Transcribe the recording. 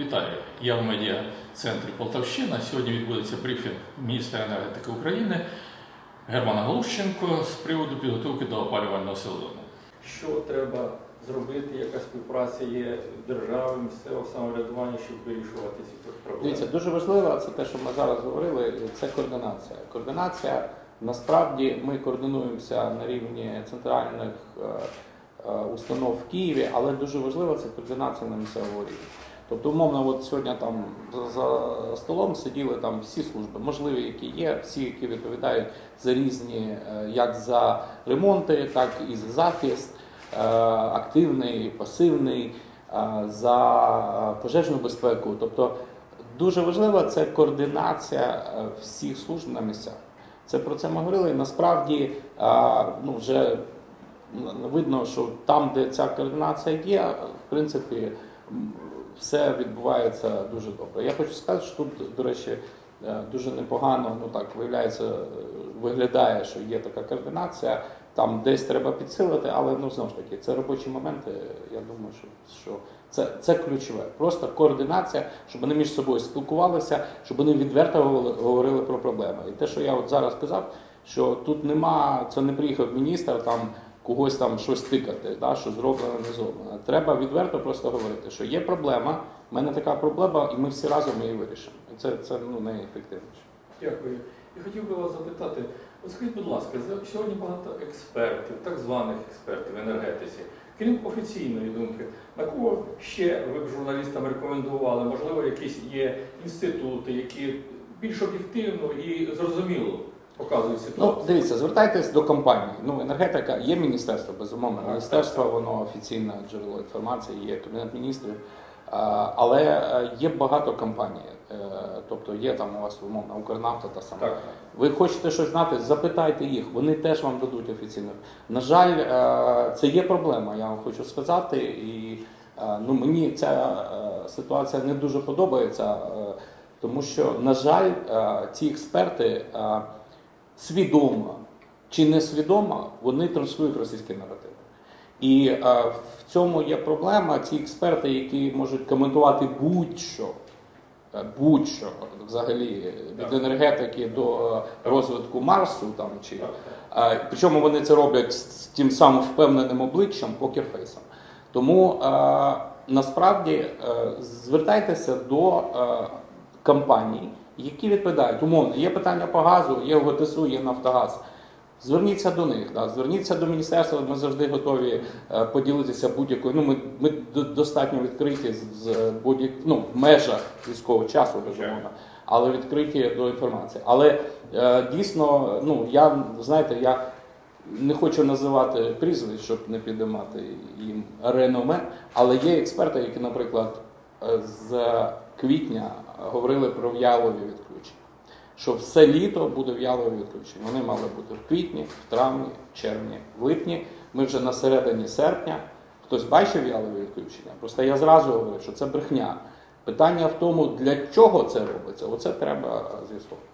Вітаю, я в медіа центрі Полтавщина. Сьогодні відбудеться брифінг міністра енергетики України Германа Галущенко з приводу підготовки до опалювального сезону. Що треба зробити, яка співпраця є держави, місцевого самоврядування, щоб вирішувати ці проблеми? Дивіться, дуже важливо, це те, що ми зараз говорили, це координація. Координація насправді ми координуємося на рівні центральних е, е, установ в Києві, але дуже важливо це координація на місцевому рівні. Тобто, умовно, от сьогодні там за- столом сиділи там всі служби, можливі, які є, всі, які відповідають за різні, е, як за ремонти, так і за захист, е, активний, пасивний, е, за пожежну безпеку. Тобто Дуже важлива це координація всіх служб на місцях. Це про це ми говорили. Насправді ну, вже видно, що там, де ця координація є, в принципі, все відбувається дуже добре. Я хочу сказати, що тут, до речі, е, дуже непогано, ну так виявляється, е, виглядає, що є така координація. Там десь треба підсилити, але ну знову ж таки, це робочі моменти. Я думаю, що, що це, це ключове. Просто координація, щоб вони між собою спілкувалися, щоб вони відверто говорили- про проблеми. І те, що я от зараз сказав, що тут нема, це не приїхав міністр там когось там щось тикати, да, що зроблено, не зроблено. Треба відверто просто говорити, що є проблема, в мене така проблема, і ми всі разом її вирішимо. І це, це ну, найефективніше. Дякую. І хотів би вас запитати, скажіть, будь ласка, сьогодні багато експертів, так званих експертів в енергетиці, крім офіційної думки, на кого ще ви б журналістам рекомендували? Можливо, якісь є інститути, які більш об'єктивно і зрозуміло показують Ну, дивіться, звертайтесь до компанії. Ну, енергетика є міністерство, безумовно. Міністерство, воно офіційне джерело інформації, є кабінет міністрів. Але е, є багато компаній. Е, Тобто є там у вас умовно Укрнафта та сама. Так. Ви хочете щось знати, запитайте їх, вони теж вам дадуть офіційно. На жаль, е, це є проблема, я вам хочу сказати. І ну, мені ця ситуація не дуже подобається, тому що, на жаль, ці експерти свідомо чи несвідомо вони транслюють російський наратив. І е, в цьому є проблема. Ці експерти, які можуть коментувати будь-що, е, будь-що взагалі від енергетики до е, розвитку Марсу, там чи Е, Причому вони це роблять з тим самим впевненим обличчям, покерфейсом. Тому е, насправді е, звертайтеся до е, компаній, які відповідають. Умовно, є питання по газу, є ГТСУ, є Нафтогаз. Зверніться до них, да, зверніться до міністерства. Ми завжди готові е, поділитися будь-якою. Ну, ми, ми достатньо відкриті з, з будь ну, в межах військового часу, безумовно, але відкриті до інформації. Але е, дійсно, ну я знаєте, я не хочу називати прізвищ, щоб не підіймати їм реноме, але є експерти, які, наприклад, е, з квітня говорили про в'ялові відключення. Що все літо буде в'ялові відключення. Вони мали бути в квітні, в травні, в червні, в липні. Ми вже на середині серпня. Хтось бачив в'ялові відключення? Просто я зразу говорю, що це брехня. Питання в тому, для чого це робиться. Оце треба з'ясувати.